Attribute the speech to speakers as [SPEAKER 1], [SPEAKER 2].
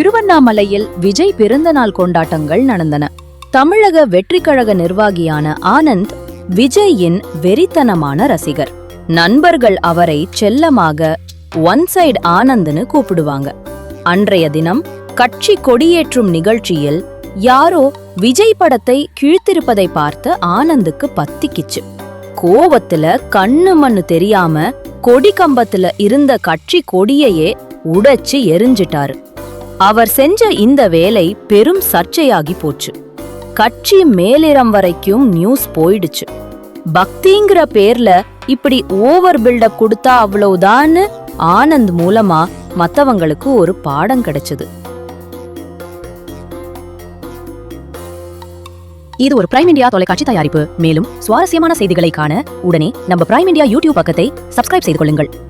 [SPEAKER 1] திருவண்ணாமலையில் விஜய் பிறந்தநாள் கொண்டாட்டங்கள் நடந்தன. தமிழக வெற்றிக்கழக நிர்வாகியான ஆனந்த் விஜயின் வெறித்தனமான ரசிகர். நண்பர்கள் அவரை செல்லமாக ஒன் சைடு ஆனந்த்னு கூப்பிடுவாங்க. அன்றைய தினம் கட்சி கொடியேற்றும் நிகழ்ச்சியில் யாரோ விஜய் படத்தை கிழித்திருப்பதை பார்த்து ஆனந்துக்கு பத்திக்கிச்சு. கோவத்துல கண்ணு மண்ணு தெரியாம கொடி கம்பத்துல இருந்த கட்சி கொடியையே உடைச்சு எரிஞ்சிட்டாரு. அவர் செஞ்ச இந்த வேலை பெரும் சர்ச்சையாகி போச்சு. கட்சி மேலிடம் வரைக்கும் நியூஸ் போயிடுச்சு. பக்திங்கிற பேர்ல இப்படி ஓவர் பில்டப் கொடுத்தா அவ்வளவுதான்னு ஆனந்த் மூலமா மத்தவங்களுக்கு ஒரு பாடம் கிடைச்சது.
[SPEAKER 2] இது ஒரு பிரைம் இந்தியா தொலைக்காட்சி தயாரிப்பு. மேலும் சுவாரஸ்யமான செய்திகளை காண உடனே நம்ம பிரைம் இந்தியா யூடியூப் பக்கத்தை சப்ஸ்கிரைப் செய்து கொள்ளுங்கள்.